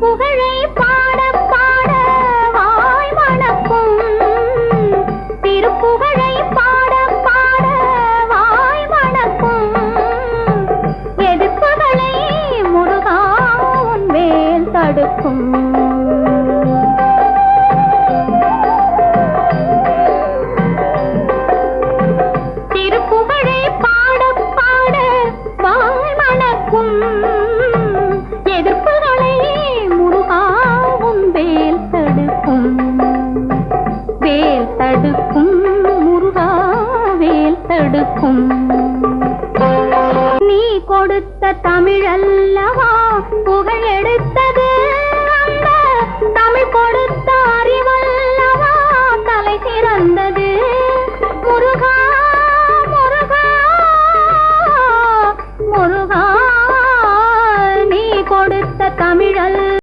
புகழை பாட பாட வாய் மணக்கும் திருப்புகழை பாட பாட வாய் மணக்கும் எதிர்ப்புகளை முருகா உன் மேல் தடுக்கும். தடுக்கும் முருகாவேல் தடுக்கும். நீ கொடுத்த தமிழல்லவா புகழ் எடுத்தது தமிழ் கொடுத்த அறிவல்லவா தலை சிறந்தது. முருகா முருகா முருகா நீ கொடுத்த தமிழல்ல